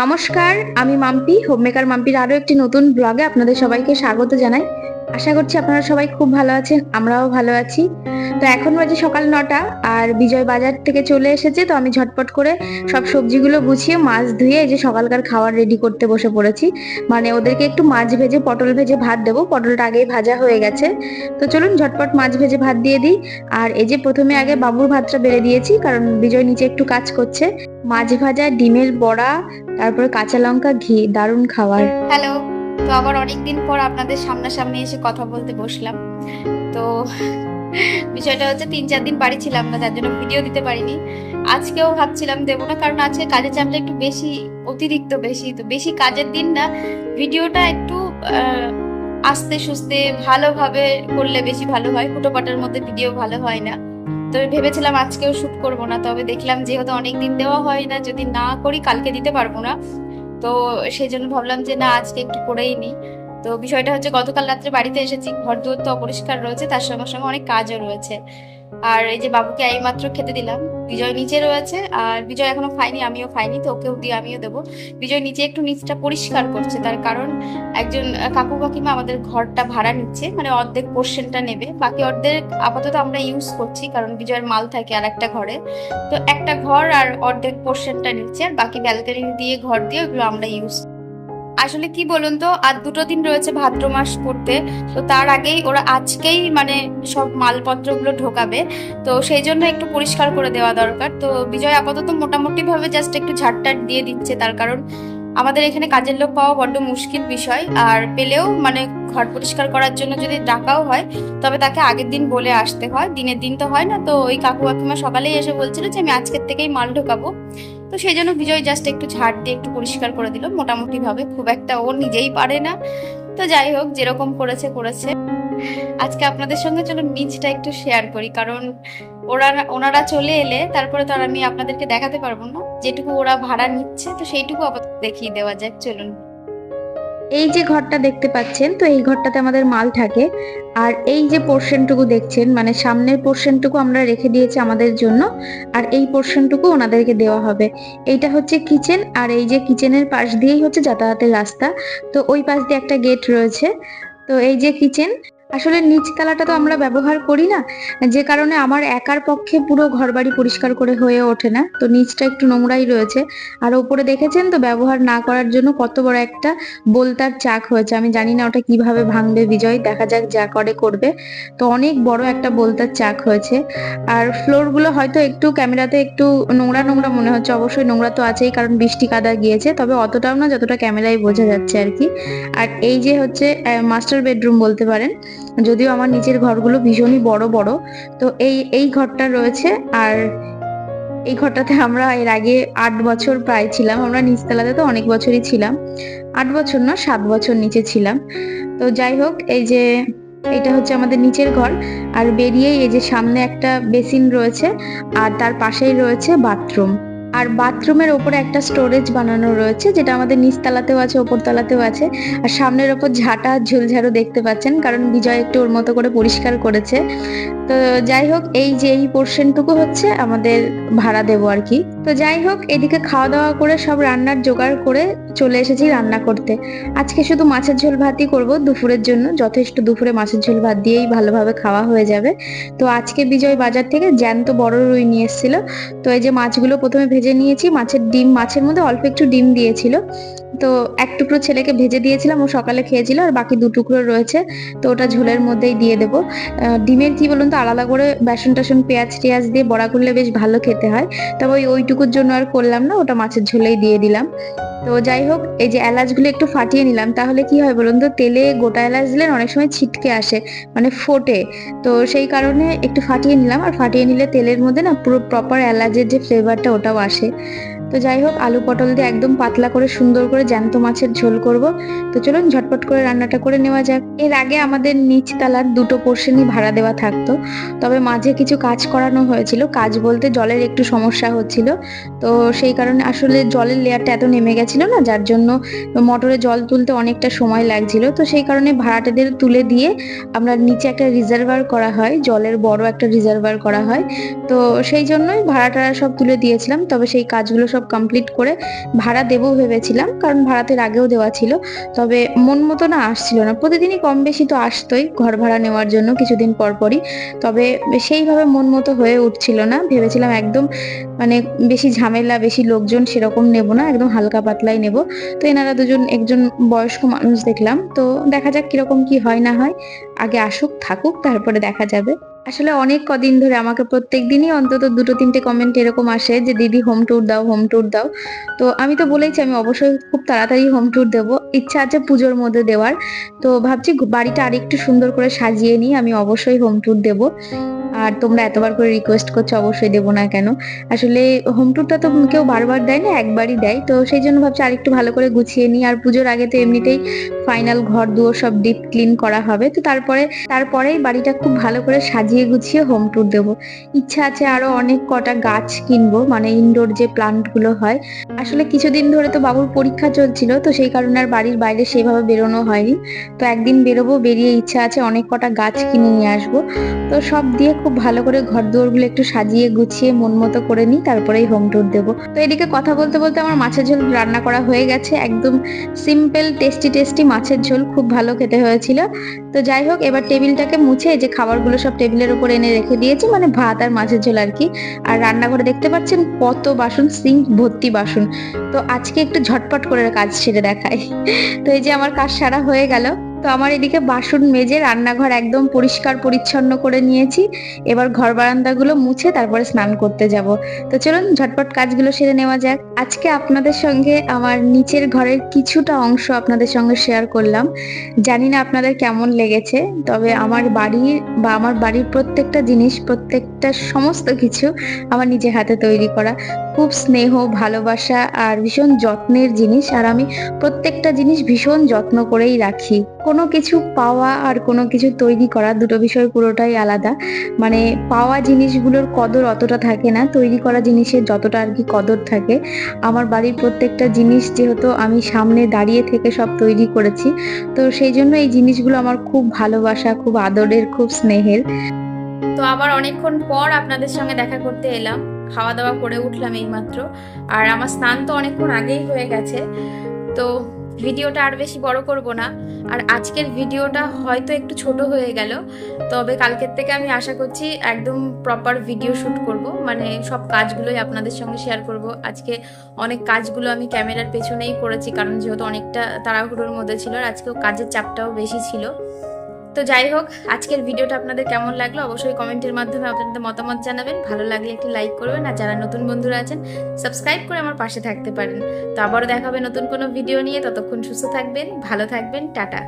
নমস্কার আমি মাম্পি হোমমেকার মাম্পির আরও একটি নতুন ব্লগে আপনাদের সবাইকে স্বাগত জানাই। আশা করছি আপনারা সবাই খুব ভালো আছেন, আমরাও ভালো আছি। তো এখন বাজে সকাল নটা, আর বিজয় বাজার থেকে চলে এসেছে, তো আমি ঝটপট করে সব সবজিগুলো গুছিয়ে মাছ ধুয়ে এই যে সকালকার খাবার রেডি করতে বসে পড়েছি। মানে ওদেরকে একটু মাছ ভেজে, পটল ভেজে ভাত দেবো, পটলটা আগেই ভাজা হয়ে গেছে। তো চলুন ঝটপট মাছ ভেজে ভাত দিয়ে দিই। আর এই যে প্রথমে আগে বাবুর ভাতটা বেড়ে দিয়েছি, কারণ বিজয় নিচে একটু কাজ করছে। মাছ ভাজা, ডিমের বড়া, তারপরে কাঁচা লঙ্কা, ঘি, দারুণ খাবার। হ্যালো। তো আবার অনেকদিন পর আপনাদের সামনাসামনি এসে কথা বলতে বসলাম। তো বিষয়টা হচ্ছে তিন চার দিন বাড়ি ছিলাম না, যার জন্য ভিডিও দিতে পারিনি। আজকেও ভাবছিলাম দেবো না, কারণ আজকে কাজের চাপটা একটু বেশি, অতিরিক্ত বেশি। তো বেশি কাজের দিন না ভিডিওটা একটু আস্তে সুস্তে ভালোভাবে করলে বেশি ভালো হয়। ফুটোপাটার মধ্যে ভিডিও ভালো হয় না। তো ভেবেছিলাম আজকেও শ্যুট করব না, তবে দেখলাম যেহেতু অনেকদিন দেওয়া হয় না, যদি না করি কালকে দিতে পারব না। তো সেই জন্য ভাবলাম যে না, আজকে একটু করেই নি। তো বিষয়টা হচ্ছে গতকাল রাত্রে বাড়িতে এসেছি, ঘর দুয়ার তো অপরিষ্কার রয়েছে, তার সঙ্গে সঙ্গে অনেক কাজও রয়েছে। আর এই যে বাবুকে এই মাত্র খেতে দিলাম। বিজয় নিচে রয়েছে আর বিজয় এখনও খাইনি আমিও খাইনি তো ওকেও দিয়ে আমিও দেবো। বিজয় নিচে একটু নিচটা পরিষ্কার করছে, তার কারণ একজন কাকু কাকিমা আমাদের ঘরটা ভাড়া নিচ্ছে মানে অর্ধেক পোর্শনটা নেবে, বাকি অর্ধেক আপাতত আমরা ইউজ করছি, কারণ বিজয়ের মাল থাকে আর একটা ঘরে। তো একটা ঘর আর অর্ধেক পোর্শনটা নিচ্ছে, আর বাকি ব্যালকনি দিয়ে ঘর দিয়ে ওগুলো আমরা ইউজ আসলে কি বলুন তো, আর দুটো দিন রয়েছে ভাদ্র মাস পড়তে, তো তার আগেই ওরা আজকেই মানে সব মালপত্রগুলো ঢোকাবে। তো সেই জন্য একটু পরিষ্কার করে দেওয়া দরকার। তো বিজয় আপাতত মোটামুটি ভাবে জাস্ট একটু ঝাড়টাট দিয়ে দিচ্ছে তার কারণ আমাদের এখানে কাজের লোক পাওয়া বড্ড মুশকিল বিষয়। আর পেলেও মানে ঘর পরিষ্কার করার জন্য যদি ডাকাও হয়, তবে তাকে আগের দিন বলে আসতে হয়। দিনের দিন তো হয় না। তো ওই কাকু কাকিমা সকালেই এসে বলছিল যে, আমি আজকের থেকেই মাল ঢোকাবো। তো সেই জন্য বিজয় জাস্ট একটু ঝাড় দিয়ে একটু পরিষ্কার করে দিল। মোটামুটি ভাবে খুব একটা ও নিজেই পারে না। তো যাই হোক, যেরকম করেছে করেছে। আজকে আপনাদের সঙ্গে চলো নিচটা একটু শেয়ার করি, কারণ ওরা ওনারা চলে এলে তারপরে তো আর আমি আপনাদেরকে দেখাতে পারব না। যেটুকু ওরা ভাড়া নিচ্ছে, তো সেইটুকু আপাতত দেখিয়ে দেওয়া যাক, চলুন। এই যে ঘরটা দেখতে পাচ্ছেন, তো এই ঘরটাতে আমাদের মাল থাকে। আর এই যে পোর্শনটুকু দেখছেন মানে সামনের পোর্শনটুকু আমরা রেখে দিয়েছি আমাদের জন্য, আর এই পোর্শনটুকু ওনাদেরকে দেওয়া হবে। এইটা হচ্ছে কিচেন, আর এই যে কিচেনের পাশ দিয়েই হচ্ছে যাতায়াতের রাস্তা। তো ওই পাশ দিয়ে একটা গেট রয়েছে। তো এই যে কিচেন আসলে নিচতলাটা তো আমরা ব্যবহার করি না, যে কারণে আমার একার পক্ষে পুরো ঘরবাড়ি পরিষ্কার করে হয়ে ওঠে না, তো নিচটা একটু নোংরাই রয়েছে। আর ওপরে দেখেছেন তো ব্যবহার না করার জন্য কত বড় একটা বোলতার চাক হয়েছে, আমি জানি না ওটা কীভাবে ভাঙবে বিজয়, দেখা যাক যা করে করবে। তো অনেক বড় একটা বোলতার চাক হয়েছে, আর ফ্লোরগুলো হয়তো একটু ক্যামেরাতে একটু নোংরা নোংরা মনে হচ্ছে, অবশ্যই নোংরা তো আছেই কারণ বৃষ্টি কাদা গিয়েছে, তবে অতটাও না যতটা ক্যামেরায় বোঝা যাচ্ছে আর কি। আর এই যে হচ্ছে মাস্টার বেডরুম বলতে পারেন যদিও আমার নিচের ঘরগুলো ভীষণই বড় বড়, তো এই এই ঘরটা রয়েছে আর এই ঘরটাতে আমরা এর আগে আট বছর প্রায় ছিলাম, আমরা নিচতলাতে তো অনেক বছরই ছিলাম, আট বছর না, সাত বছর নিচে ছিলাম। তো যাই হোক, এই যে এটা হচ্ছে আমাদের নিচের ঘর, আর বেরিয়েই এই যে সামনে একটা বেসিন রয়েছে, আর তার পাশেই রয়েছে বাথরুম। আর বাথরুমের ওপরে একটা স্টোরেজ বানানো রয়েছে, যেটা আমাদের নিচতলাতেও আছে, ওপরতলাতেও আছে। আর সামনের ওপর ঝাঁটা ঝুলঝাড়ু দেখতে পাচ্ছেন, কারণ বিজয় একটু ওর মতো করে পরিষ্কার করেছে। তো যাই হোক, এই যে এই পোর্শনটুকু হচ্ছে আমাদের ভাড়া দেবো আর কি। তো যাই হোক, এদিকে খাওয়া দাওয়া করে সব রান্নার জোগাড় করে চলে এসেছি রান্না করতে। আজকে শুধু মাছের ঝোল ভাতই করব দুপুরের জন্য। যথেষ্ট দুপুরে মাছের ঝোল ভাত দিয়েই ভালোভাবে খাওয়া হয়ে যাবে। তো আজকে বিজয় বাজার থেকে জ্যান্ত বড় রুই নিয়ে এসেছিল। তো এই যে মাছগুলো প্রথমে ভেজে নিয়েছি, মাছের ডিম, মাছের মধ্যে অল্প একটু ডিম দিয়েছিল। তো এক টুকরো ছেলেকে ভেজে দিয়েছিলাম, ও সকালে খেয়েছিল আর বাকি দু টুকরো রয়েছে। তো ওটা ঝোলের মধ্যেই দিয়ে দেবো। ডিমের কি বলুন তো, আলাদা করে বেসন টেসন, পেঁয়াজ টেয়াজ দিয়ে বড়া করলে বেশ ভালো খেতে হয়। তবে ওই ওইটুকুর জন্য আর করলাম না, ওটা মাছের ঝোলেই দিয়ে দিলাম। তো যাই হোক, এই যে এলাচগুলো একটু ফাটিয়ে নিলাম, তাহলে কি হয় বলুন তো, তেলে গোটা এলাচ দিলে অনেক সময় ছিটকে আসে মানে ফোটে। তো সেই কারণে একটু ফাটিয়ে নিলাম, আর ফাটিয়ে নিলে তেলের মধ্যে না পুরো প্রপার এলাচের যে ফ্লেভারটা ওটাও আসে। তো যাই হোক, আলু পটল দিয়ে একদম পাতলা করে সুন্দর করে জ্যান্ত মাছের ঝোল করব। তো চলুন ঝটপট করে রান্নাটা করে নেওয়া যাক। এর আগে আমাদের নিচ নিচতলার দুটো পোর্শনই ভাড়া দেওয়া থাকতো। তবে মাঝে কিছু কাজ করানো হয়েছিল। কাজ বলতে জলের একটু সমস্যা হচ্ছিল। তো সেই কারণে আসলে জলের লেয়ারটা এত নেমে গেছিল না, যার জন্য মোটরে জল তুলতে অনেকটা সময় লাগছিল। তো সেই কারণে ভাড়াটেদের তুলে দিয়ে আমরা নিচে একটা রিজার্ভার করা হয়, জলের বড় একটা রিজার্ভার করা হয়। তো সেই জন্যই ভাড়াটারা সব তুলে দিয়েছিলাম। তবে সেই কাজগুলো সব সব কমপ্লিট করে ভাড়া দেবো ভেবেছিলাম, কারণ ভাড়াতে আগেও দেওয়া ছিল। তবে মন মতো না আসছিল না। প্রতিদিনই কম বেশি তো আসতোই ঘর ভাড়া নেওয়ার জন্য কিছুদিন পর পরই। তবে সেইভাবে মন মতো হয়ে উঠছিল না। ভেবেছিলাম একদম মানে বেশি ঝামেলা, বেশি লোকজন সেরকম নেব না, একদম হালকা পাতলাই নেব। তো এনারা দুজন, একজন বয়স্ক মানুষ দেখলাম। তো দেখা যাক কীরকম কি হয় না হয়। আগে আসুক, থাকুক, তারপরে দেখা যাবে। আসলে অনেক কদিন ধরে আমাকে প্রত্যেক দিনই অন্তত দুটো, তিনটে কমেন্ট এরকম আসে যে, দিদি হোম ট্যুর দাও হোম ট্যুর দাও। তো আমি তো বলেইছি, আমি অবশ্যই খুব তাড়াতাড়ি হোম ট্যুর দেবো। ইচ্ছা আছে পুজোর মধ্যে দেওয়ার। তো ভাবছি বাড়িটা আরেকটু সুন্দর করে সাজিয়ে নিই, আমি অবশ্যই হোম ট্যুর দেবো। আর তোমরা এতবার করে রিকোয়েস্ট করছ, অবশ্যই দেবো না কেন? আসলে হোম ট্যুরটা তো কেউ বারবার দেয় না, একবারই দেয়। তো সেই জন্য ভাবছি আরেকটু ভালো করে গুছিয়ে নিই। আর পুজোর আগে তো এমনিতেই ফাইনাল ঘর, দুয়ার সব ডিপ ক্লিন করা হবে। তো তারপরে, তারপরেই বাড়িটা খুব ভালো করে সাজিয়ে গুছিয়ে হোম ট্যুর দেবো। ইচ্ছা আছে আরও অনেক কটা গাছ কিনবো মানে ইনডোর যে প্লান্টগুলো হয়। আসলে কিছুদিন ধরে তো বাবুর পরীক্ষা চলছিল, তো সেই কারণে আর বাড়ির বাইরে সেভাবে বেরোনো হয়নি। তো একদিন বেরোবো, বেরিয়ে ইচ্ছা আছে অনেক কটা গাছ কিনে নিয়ে আসব। তো সব দিয়ে খুব ভালো করে ঘর, দুয়ারগুলো একটু সাজিয়ে গুছিয়ে মন মতো করে নিই, তারপরেই হোম ট্যুর দেবো। তো এদিকে কথা বলতে বলতে আমার মাছের ঝোল রান্না করা হয়ে গেছে। একদম সিম্পল টেস্টি টেস্টি মাছের ঝোল খুব ভালো খেতে হয়েছিল। তো যাই হোক, এবার টেবিলটাকে মুছে যে খাবারগুলো সব টেবিলের উপর এনে রেখে দিয়েছি মানে ভাত আর মাছের ঝোল আর কি। আর রান্নাঘরে দেখতে পাচ্ছেন কত বাসন, সিঙ্ক ভর্তি বাসন। তো আজকে একটু ঝটপট করে কাজ সেরে দেখায় তো এই যে আমার কাজ সারা হয়ে গেল। তো আমার এদিকে বাসন মেজে রান্নাঘর একদম পরিষ্কার পরিচ্ছন্ন করে নিয়েছি। এবার ঘর বারান্দাগুলো মুছে তারপরে স্নান করতে যাব। তো চলুন ঝটপট কাজগুলো সেরে নেওয়া যাক। আজকে আপনাদের সঙ্গে আমার নিচের ঘরের কিছুটা অংশ আপনাদের সঙ্গে শেয়ার করলাম। জানি না আপনাদের কেমন লেগেছে, তবে আমার বাড়ির বা আমার বাড়ির প্রত্যেকটা জিনিস, প্রত্যেকটা সমস্ত কিছু আমার নিজের হাতে তৈরি করা। খুব স্নেহ, ভালোবাসা আর ভীষণ যত্নের জিনিস। আর আমি প্রত্যেকটা জিনিস ভীষণ যত্ন করেই রাখি। কোনো কিছু পাওয়া আর কোনো কিছু তৈরি করা দুটো বিষয় পুরোটাই আলাদা। মানে পাওয়া জিনিসগুলোর কদর অতটা থাকে না, তৈরি করা জিনিসের যতটা আর কি কদর থাকে। আমার বাড়ির প্রত্যেকটা জিনিস যেহেতু আমি সামনে দাঁড়িয়ে থেকে সব তৈরি করেছি, তো সেই জন্য এই জিনিসগুলো আমার খুব ভালোবাসা, খুব আদরের, খুব স্নেহের। তো আবার অনেকক্ষণ পর আপনাদের সঙ্গে দেখা করতে এলাম। খাওয়া দাওয়া করে উঠলাম এইমাত্র। আর আমার স্নান তো অনেকক্ষণ আগেই হয়ে গেছে। তো ভিডিওটা আর বেশি বড় করব না। আর আজকের ভিডিওটা হয়তো একটু ছোট হয়ে গেল, তবে কালকের থেকে আমি আশা করছি একদম প্রপার ভিডিও শ্যুট করব। মানে সব কাজগুলোই আপনাদের সঙ্গে শেয়ার করব। আজকে অনেক কাজগুলো আমি ক্যামেরার পেছনেই করেছি, কারণ যেহেতু অনেকটা তাড়াহুড়োর মধ্যে ছিল আর আজকেও কাজের চাপটাও বেশি ছিল। তো যাই হোক, আজকের ভিডিওটা আপনাদের কেমন লাগল অবশ্যই কমেন্টের মাধ্যমে আপনাদের মতামত জানাবেন। ভালো লাগলে একটি লাইক করবেন আর যারা নতুন বন্ধুরা আছেন সাবস্ক্রাইব করে আমার পাশে থাকতে পারেন। তো আবারও দেখাবে নতুন কোনো ভিডিও নিয়ে, ততক্ষণ সুস্থ থাকবেন, ভালো থাকবেন, টাটা।